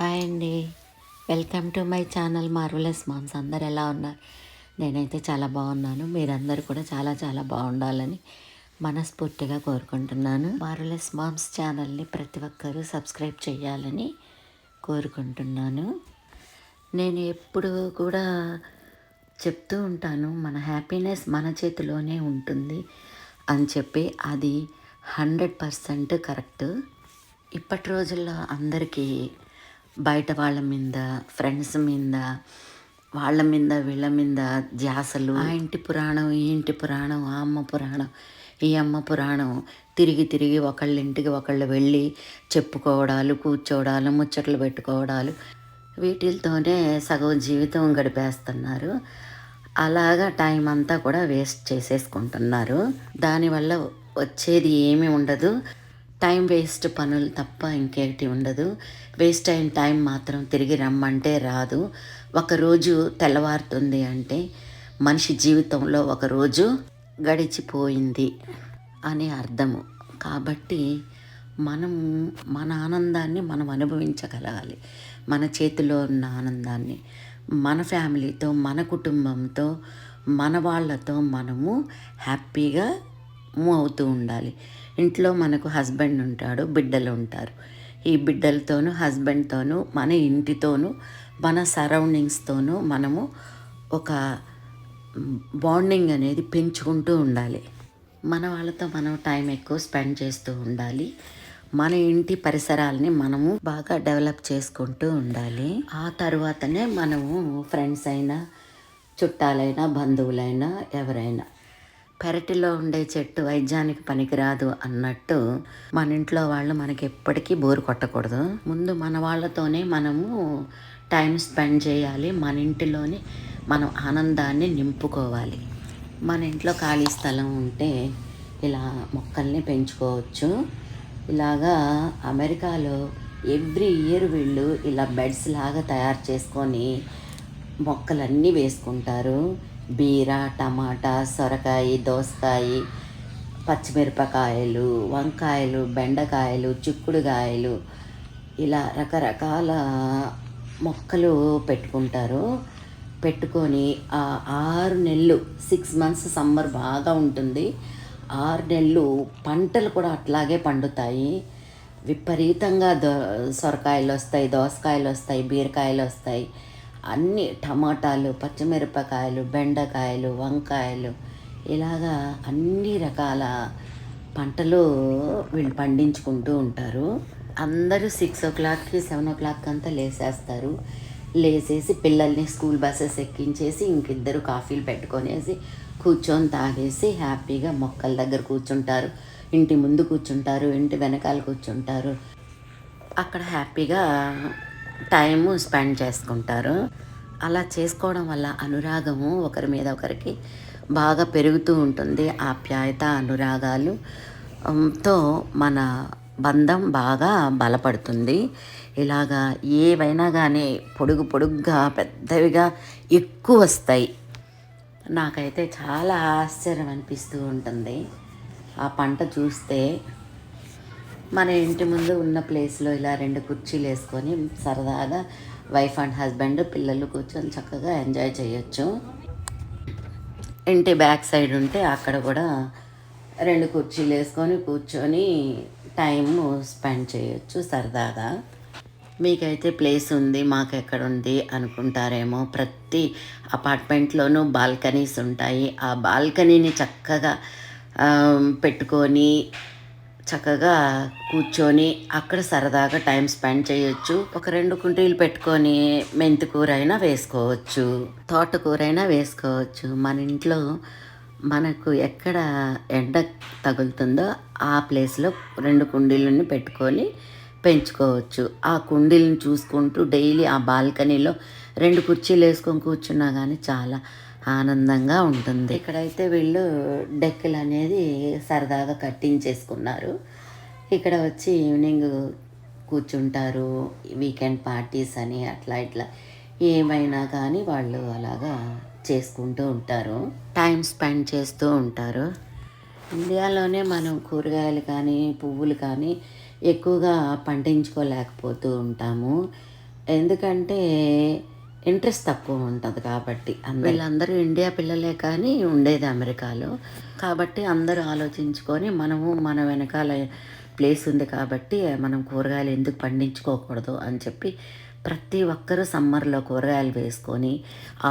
Hi అండి. Welcome to my channel marvelous moms. అందరు ఎలా ఉన్నారు? నేనైతే చాలా బాగున్నాను. మీరందరూ కూడా చాలా చాలా బాగుండాలని మనస్ఫూర్తిగా కోరుకుంటున్నాను. మార్వలెస్ మామ్స్ ఛానల్ని ప్రతి ఒక్కరూ సబ్స్క్రైబ్ చేయాలని కోరుకుంటున్నాను. నేను ఎప్పుడు కూడా చెప్తూ ఉంటాను మన హ్యాపీనెస్ మన చేతిలోనే ఉంటుంది అని చెప్పి అది హండ్రెడ్ పర్సెంట్ కరెక్ట్. ఇప్పటి రోజుల్లో అందరికీ బయట వాళ్ళ మీద ఫ్రెండ్స్ మీద వాళ్ళ మీద వీళ్ళ మీద ధ్యాసలు. ఆ ఇంటి పురాణం ఈ ఇంటి పురాణం ఆ అమ్మ పురాణం ఈ అమ్మ పురాణం తిరిగి తిరిగి ఒకళ్ళ ఇంటికి ఒకళ్ళు వెళ్ళి చెప్పుకోవడాలు కూర్చోవడాలు ముచ్చట్లు పెట్టుకోవడాలు. వీటితోనే సగం జీవితం గడిపేస్తున్నారు. అలాగా టైం అంతా కూడా వేస్ట్ చేసేసుకుంటున్నారు. దానివల్ల వచ్చేది ఏమీ ఉండదు. టైం వేస్ట్ పనులు తప్ప ఇంకేటి ఉండదు. వేస్ట్ అయిన టైం మాత్రం తిరిగి రమ్మంటే రాదు. ఒకరోజు తెల్లవారుతుంది అంటే మనిషి జీవితంలో ఒకరోజు గడిచిపోయింది అని అర్థము. కాబట్టి మనం మన ఆనందాన్ని మనం అనుభవించగలగాలి. మన చేతిలో ఉన్న ఆనందాన్ని మన ఫ్యామిలీతో మన కుటుంబంతో మన వాళ్ళతో మనము హ్యాపీగా మూవ్ అవుతూ ఉండాలి. ఇంట్లో మనకు హస్బెండ్ ఉంటాడు బిడ్డలు ఉంటారు. ఈ బిడ్డలతోనూ హస్బెండ్తోనూ మన ఇంటితోనూ మన సరౌండింగ్స్తోనూ మనము ఒక బాండింగ్ అనేది పెంచుకుంటూ ఉండాలి. మన వాళ్ళతో మనం టైం ఎక్కువ స్పెండ్ చేస్తూ ఉండాలి. మన ఇంటి పరిసరాలని మనము బాగా డెవలప్ చేసుకుంటూ ఉండాలి. ఆ తర్వాతనే మనము ఫ్రెండ్స్ అయినా చుట్టాలైనా బంధువులైనా ఎవరైనా పెరటిలో ఉండే చెట్టు వైద్యానికి పనికిరాదు అన్నట్టు మన ఇంట్లో వాళ్ళు మనకి ఎప్పటికీ బోరు కొట్టకూడదు. ముందు మన వాళ్ళతోనే మనము టైం స్పెండ్ చేయాలి. మన ఇంటిలోనే మనం ఆనందాన్ని నింపుకోవాలి. మన ఇంట్లో ఖాళీ స్థలం ఉంటే ఇలా మొక్కల్ని పెంచుకోవచ్చు. ఇలాగా అమెరికాలో ఎవ్రీ ఇయర్ వీళ్ళు ఇలా బెడ్స్ లాగా తయారు చేసుకొని మొక్కలన్నీ వేసుకుంటారు. బీర టమాటా సొరకాయ దోసకాయ పచ్చిమిరపకాయలు వంకాయలు బెండకాయలు చిక్కుడుకాయలు ఇలా రకరకాల మొక్కలు పెట్టుకుంటారు. పెట్టుకొని ఆ ఆరు నెలలు సిక్స్ మంత్స్ సమ్మర్ బాగా ఉంటుంది. ఆరు నెలలు పంటలు కూడా అట్లాగే పండుతాయి. విపరీతంగా దో సొరకాయలు వస్తాయి దోసకాయలు వస్తాయి బీరకాయలు వస్తాయి. అన్ని టమాటాలు పచ్చిమిరపకాయలు బెండకాయలు వంకాయలు ఇలాగా అన్ని రకాల పంటలు వీళ్ళు పండించుకుంటూ ఉంటారు. అందరూ సిక్స్ ఓ క్లాక్కి సెవెన్ ఓ క్లాక్ అంతా లేసేస్తారు. లేసేసి పిల్లల్ని స్కూల్ బస్సెస్ ఎక్కించేసి ఇంకిద్దరు కాఫీలు పెట్టుకొనేసి కూర్చొని తాగేసి హ్యాపీగా మొక్కల దగ్గర కూర్చుంటారు. ఇంటి ముందు కూర్చుంటారు ఇంటి వెనకాల కూర్చుంటారు. అక్కడ హ్యాపీగా టైము స్పెండ్ చేసుకుంటారు. అలా చేసుకోవడం వల్ల అనురాగము ఒకరి మీద ఒకరికి బాగా పెరుగుతూ ఉంటుంది. ఆప్యాయత అనురాగాలు తో మన బంధం బాగా బలపడుతుంది. ఇలాగా ఏవైనా కానీ పొడుగు పొడుగ్గా పెద్దవిగా ఎక్కువ వస్తాయి. నాకైతే చాలా ఆశ్చర్యం అనిపిస్తూ ఉంటుంది. ఆ పంట చూస్తే మన ఇంటి ముందు ఉన్న ప్లేస్లో ఇలా రెండు కుర్చీలు వేసుకొని సరదాగా వైఫ్ అండ్ హస్బెండ్ పిల్లలు కూర్చొని చక్కగా ఎంజాయ్ చేయొచ్చు. ఇంటి బ్యాక్ సైడ్ ఉంటే అక్కడ కూడా రెండు కుర్చీలు వేసుకొని కూర్చొని టైం స్పెండ్ చేయొచ్చు సరదాగా. మీకైతే ప్లేస్ ఉంది మాకు ఎక్కడ ఉంది అనుకుంటారేమో. ప్రతి అపార్ట్మెంట్లోనూ బాల్కనీస్ ఉంటాయి. ఆ బాల్కనీని చక్కగా పెట్టుకొని చక్కగా కూర్చొని అక్కడ సరదాగా టైం స్పెండ్ చేయొచ్చు. ఒక రెండు కుంటీలు పెట్టుకొని మెంతికూర అయినా వేసుకోవచ్చు. తోటకూర అయినా వేసుకోవచ్చు. మన ఇంట్లో మనకు ఎక్కడ ఎండ తగులుతుందో ఆ ప్లేస్లో రెండు కుండీలను పెట్టుకొని పెంచుకోవచ్చు. ఆ కుండీలను చూసుకుంటూ డైలీ ఆ బాల్కనీలో రెండు కుర్చీలు వేసుకొని కూర్చున్నా కానీ చాలా ఆనందంగా ఉంటుంది. ఇక్కడైతే వీళ్ళు డెక్కులు అనేది సరదాగా కట్టించేసుకున్నారు. ఇక్కడ వచ్చి ఈవినింగ్ కూర్చుంటారు వీకెండ్ పార్టీస్ అని అట్లా ఇట్లా. ఏమైనా కానీ వాళ్ళు అలాగా చేసుకుంటూ ఉంటారు. టైం స్పెండ్ చేస్తూ ఉంటారు. ఇండియాలోనే మనం కూరగాయలు కానీ పువ్వులు కానీ ఎక్కువగా పండించుకోలేకపోతూ ఉంటాము. ఎందుకంటే ఇంట్రెస్ట్ తక్కువ ఉంటుంది కాబట్టి అందరూ వీళ్ళందరూ ఇండియా పిల్లలే కానీ ఉండేది అమెరికాలో. కాబట్టి అందరూ ఆలోచించుకొని మనము మన వెనకాల ప్లేస్ ఉంది కాబట్టి మనం కూరగాయలు ఎందుకు పండించుకోకూడదు అని చెప్పి ప్రతి ఒక్కరూ సమ్మర్లో కూరగాయలు వేసుకొని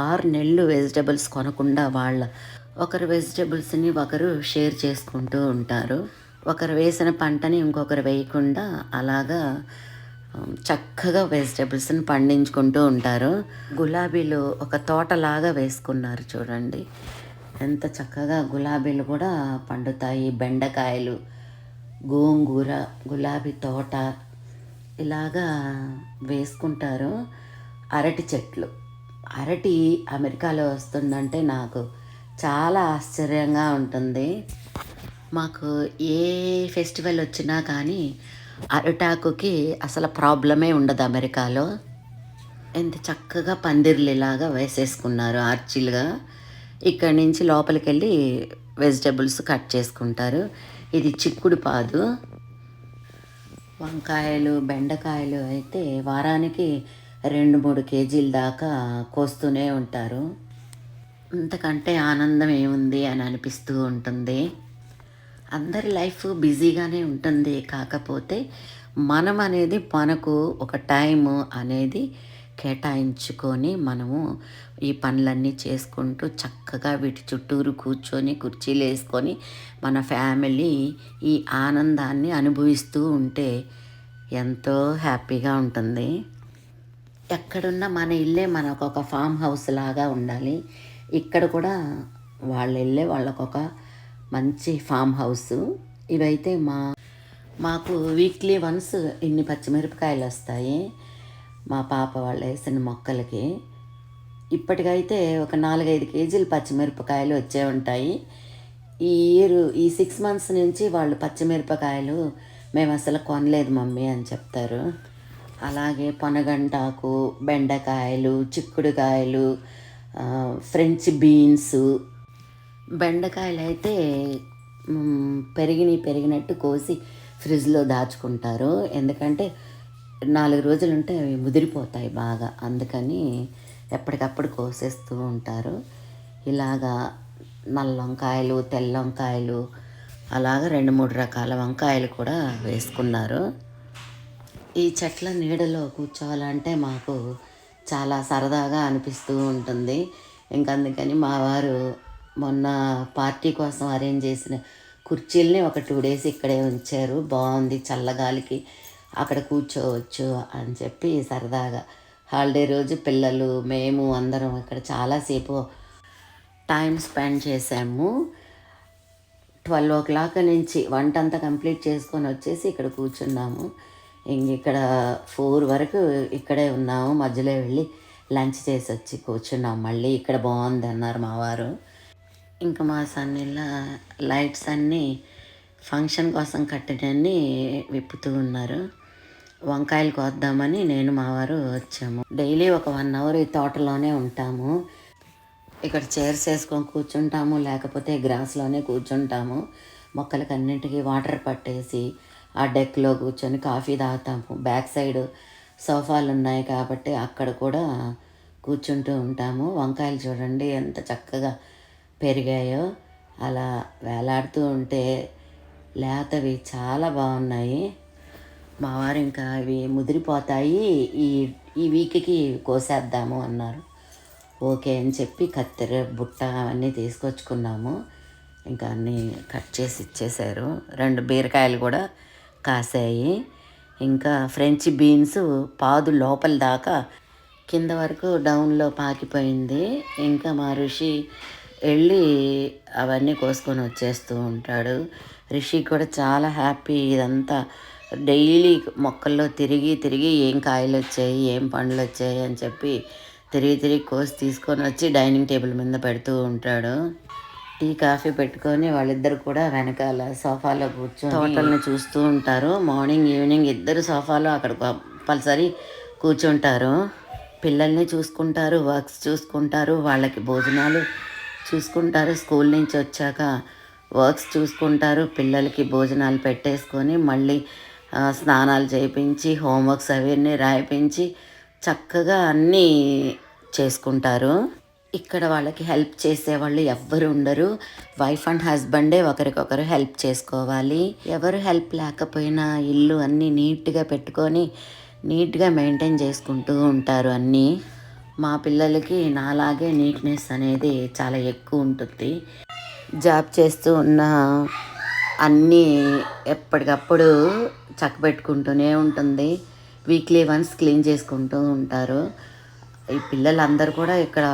ఆరు నెలలు వెజిటబుల్స్ కొనకుండా వాళ్ళ ఒకరు వెజిటబుల్స్ని ఒకరు షేర్ చేసుకుంటూ ఉంటారు. ఒకరు వేసిన పంటని ఇంకొకరు వేయకుండా అలాగా చక్కగా వెజిటబుల్స్ని పండించుకుంటూ ఉంటారు. గులాబీలు ఒక తోటలాగా వేసుకున్నారు చూడండి. ఎంత చక్కగా గులాబీలు కూడా పండుతాయి. బెండకాయలు గోంగూర గులాబీ తోట ఇలాగా వేసుకుంటారు. అరటి చెట్లు. అరటి అమెరికాలో వస్తుందంటే నాకు చాలా ఆశ్చర్యంగా ఉంటుంది. మాకు ఏ ఫెస్టివల్ వచ్చినా కానీ అరిటాకుకి అసలు ప్రాబ్లమే ఉండదు అమెరికాలో. ఎంత చక్కగా పందిర్లు ఇలాగా వేసేసుకున్నారు ఆర్చిలుగా. ఇక్కడి నుంచి లోపలికి వెళ్ళి వెజిటబుల్స్ కట్ చేసుకుంటారు. ఇది చిక్కుడు పాదు. వంకాయలు బెండకాయలు అయితే వారానికి రెండు మూడు కేజీల దాకా కోస్తూనే ఉంటారు. ఇంతకంటే ఆనందం ఏముంది అని అనిపిస్తూ ఉంటుంది. అందరి లైఫ్ బిజీగానే ఉంటుంది. కాకపోతే మనం అనేది మనకు ఒక టైం అనేది కేటాయించుకొని మనము ఈ పనులన్నీ చేసుకుంటూ చక్కగా వీటి చుట్టూరు కూర్చొని కుర్చీలు వేసుకొని మన ఫ్యామిలీ ఈ ఆనందాన్ని అనుభవిస్తూ ఉంటే ఎంతో హ్యాపీగా ఉంటుంది. ఎక్కడున్నా మన ఇల్లే మనకు ఒక ఫామ్ హౌస్ లాగా ఉండాలి. ఇక్కడ కూడా వాళ్ళ ఇల్లే వాళ్ళకొక మంచి ఫామ్ హౌస్. ఇవైతే మా మాకు వీక్లీ వన్స్ ఇన్ని పచ్చిమిరపకాయలు వస్తాయి. మా పాప వాళ్ళు వేసిన మొక్కలకి. ఇప్పటికైతే ఒక నాలుగైదు కేజీలు పచ్చిమిరపకాయలు వచ్చే ఉంటాయి. ఈ ఇయర్ ఈ సిక్స్ మంత్స్ నుంచి వాళ్ళు పచ్చిమిరపకాయలు మేము అసలు కొనలేదు మమ్మీ అని చెప్తారు. అలాగే పొనగంటాకు బెండకాయలు చిక్కుడుకాయలు ఫ్రెంచ్ బీన్స్ బెండకాయలు అయితే పెరిగినవి పెరిగినట్టు కోసి ఫ్రిడ్జ్లో దాచుకుంటారు. ఎందుకంటే నాలుగు రోజులు ఉంటే అవి ముదిరిపోతాయి బాగా. అందుకని ఎప్పటికప్పుడు కోసేస్తూ ఉంటారు. ఇలాగా నల్ల వంకాయలు తెల్ల వంకాయలు అలాగా రెండు మూడు రకాల వంకాయలు కూడా వేసుకున్నారు. ఈ చెట్ల నీడలో కూర్చోవాలంటే మాకు చాలా సరదాగా అనిపిస్తూ ఉంటుంది. ఇంకా అందుకని మా వారు మొన్న పార్టీ కోసం అరేంజ్ చేసిన కుర్చీలని ఒక టూ డేస్ ఇక్కడే ఉంచారు. బాగుంది చల్లగాలికి అక్కడ కూర్చోవచ్చు అని చెప్పి సరదాగా హాలిడే రోజు పిల్లలు మేము అందరం ఇక్కడ చాలాసేపు టైం స్పెండ్ చేసాము ట్వెల్వ్ ఓ క్లాక్ నుంచి వంట అంతా కంప్లీట్ చేసుకొని వచ్చేసి ఇక్కడ కూర్చున్నాము. ఇంక ఇక్కడ ఫోర్ వరకు ఇక్కడే ఉన్నాము. మధ్యలో వెళ్ళి లంచ్ చేసి వచ్చి కూర్చున్నాం. మళ్ళీ ఇక్కడ బాగుంది అన్నారు మా వారు. ఇంకా మా సన్నిలా లైట్స్ అన్నీ ఫంక్షన్ కోసం కట్టినన్ని విప్పుతూ ఉన్నారు. వంకాయలు కోద్దామని నేను మా వారు వచ్చాము. డైలీ ఒక వన్ అవర్ ఈ తోటలోనే ఉంటాము. ఇక్కడ చైర్స్ వేసుకొని కూర్చుంటాము లేకపోతే గ్రాస్లోనే కూర్చుంటాము. మొక్కలకి అన్నింటికి వాటర్ పట్టేసి ఆ డెక్లో కూర్చొని కాఫీ తాగుతాము. బ్యాక్ సైడ్ సోఫాలు ఉన్నాయి కాబట్టి అక్కడ కూడా కూర్చుంటూ ఉంటాము. వంకాయలు చూడండి ఎంత చక్కగా పెరిగాయో అలా వేలాడుతూ ఉంటే లేతవి చాలా బాగున్నాయి. మా వారు ఇంకా అవి ముదిరిపోతాయి. ఈ ఈ వీక్కి కోసేద్దాము అన్నారు. ఓకే అని చెప్పి కత్తెర బుట్ట అవన్నీ తీసుకొచ్చుకున్నాము. ఇంకా అన్నీ కట్ చేసి ఇచ్చేశారు. రెండు బీరకాయలు కూడా కాసాయి. ఇంకా ఫ్రెంచ్ బీన్స్ పాదు లోపల దాకా కింద వరకు డౌన్లో పాకిపోయింది. ఇంకా మా ఋషి వెళ్ళి అవన్నీ కోసుకొని వచ్చేస్తూ ఉంటాడు. రిషి కూడా చాలా హ్యాపీ. ఇదంతా డైలీ మొక్కల్లో తిరిగి తిరిగి ఏం కాయలు వచ్చాయి ఏం పండ్లు వచ్చాయి అని చెప్పి తిరిగి తిరిగి కోసి తీసుకొని వచ్చి డైనింగ్ టేబుల్ మీద పెడుతూ ఉంటాడు. టీ కాఫీ పెట్టుకొని వాళ్ళిద్దరు కూడా వెనకాల సోఫాలో కూర్చొని తోటల్ని చూస్తూ ఉంటారు. మార్నింగ్ ఈవినింగ్ ఇద్దరు సోఫాలో అక్కడ కంపల్సరీ కూర్చుంటారు. పిల్లల్ని చూసుకుంటారు వర్క్స్ చూసుకుంటారు వాళ్ళకి భోజనాలు చూసుకుంటారు. స్కూల్ నుంచి వచ్చాక వర్క్స్ చూసుకుంటారు. పిల్లలకి భోజనాలు పెట్టేసుకొని మళ్ళీ స్నానాలు చేయించి హోంవర్క్స్ అవన్నీ రాయిపించి చక్కగా అన్నీ చేసుకుంటారు. ఇక్కడ వాళ్ళకి హెల్ప్ చేసేవాళ్ళు ఎవ్వరు ఉండరు. వైఫ్ అండ్ హస్బెండే ఒకరికొకరు హెల్ప్ చేసుకోవాలి. ఎవరు హెల్ప్ లేకపోయినా ఇల్లు అన్నీ నీట్గా పెట్టుకొని నీట్గా మెయింటైన్ చేసుకుంటూ ఉంటారు అన్నీ. మా పిల్లలకి నాలాగే నీట్నెస్ అనేది చాలా ఎక్కువ ఉంటుంది. జాబ్ చేస్తూ ఉన్న అన్నీ ఎప్పటికప్పుడు చక్కబెట్టుకుంటూనే ఉంటుంది. వీక్లీ వన్స్ క్లీన్ చేసుకుంటూ ఉంటారు. ఈ పిల్లలందరూ కూడా ఇక్కడ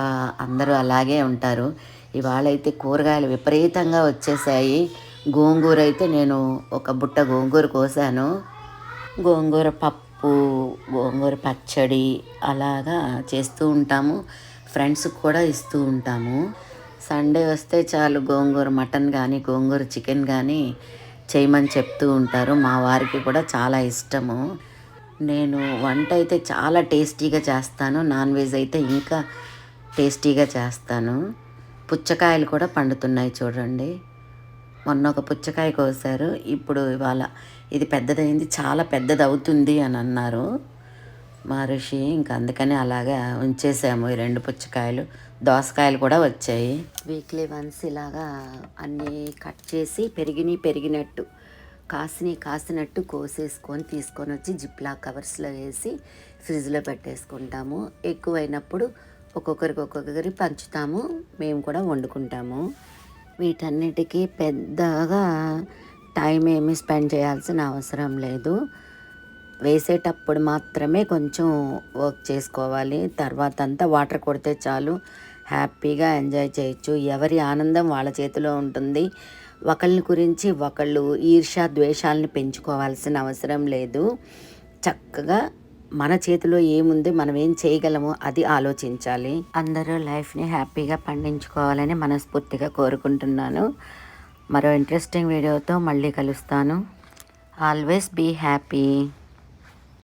అందరూ అలాగే ఉంటారు. ఇవాళ అయితే కూరగాయలు విపరీతంగా వచ్చేసాయి. గోంగూర అయితే నేను ఒక బుట్ట గోంగూర కోసాను. గోంగూర పప్పు గోంగూర పచ్చడి అలాగా చేస్తూ ఉంటాము. ఫ్రెండ్స్కి కూడా ఇస్తూ ఉంటాము. సండే వస్తే చాలు గోంగూర మటన్ కానీ గోంగూర చికెన్ కానీ చేయమని చెప్తూ ఉంటారు. మా వారికి కూడా చాలా ఇష్టము. నేను వంట అయితే చాలా టేస్టీగా చేస్తాను. నాన్ వెజ్ అయితే ఇంకా టేస్టీగా చేస్తాను. పుచ్చకాయలు కూడా పండుతున్నాయి చూడండి. మొన్న ఒక పుచ్చకాయ కోసారు. ఇప్పుడు ఇవాళ ఇది పెద్దదైంది చాలా పెద్దది అవుతుంది అని అన్నారు. మహర్షి ఇంకా అందుకని అలాగా ఉంచేసాము ఈ రెండు పుచ్చకాయలు. దోసకాయలు కూడా వచ్చాయి. వీక్లీ వన్స్ ఇలాగా అన్నీ కట్ చేసి పెరిగినవి పెరిగినట్టు కాసిని కాసినట్టు కోసేసుకొని తీసుకొని వచ్చి జిప్లా కవర్స్లో వేసి ఫ్రిడ్జ్లో పెట్టేసుకుంటాము. ఎక్కువైనప్పుడు ఒక్కొక్కరికి ఒక్కొక్కరి పంచుతాము మేము కూడా వండుకుంటాము. వీటన్నిటికీ పెద్దగా టైం ఏమీ స్పెండ్ చేయాల్సిన అవసరం లేదు. వేసేటప్పుడు మాత్రమే కొంచెం వర్క్ చేసుకోవాలి. తర్వాత అంతా వాటర్ కొడితే చాలు. హ్యాపీగా ఎంజాయ్ చేయొచ్చు. ఎవరి ఆనందం వాళ్ళ చేతిలో ఉంటుంది. ఒకళ్ళని గురించి ఒకళ్ళు ఈర్ష ద్వేషాలని పెంచుకోవాల్సిన అవసరం లేదు. చక్కగా మన చేతిలో ఏముంది మనం ఏం చేయగలమో అది ఆలోచించాలి. అందరూ లైఫ్ని హ్యాపీగా పండించుకోవాలని మనస్ఫూర్తిగా కోరుకుంటున్నాను. మరో ఇంట్రెస్టింగ్ వీడియోతో మళ్ళీ కలుస్తాను. Always be happy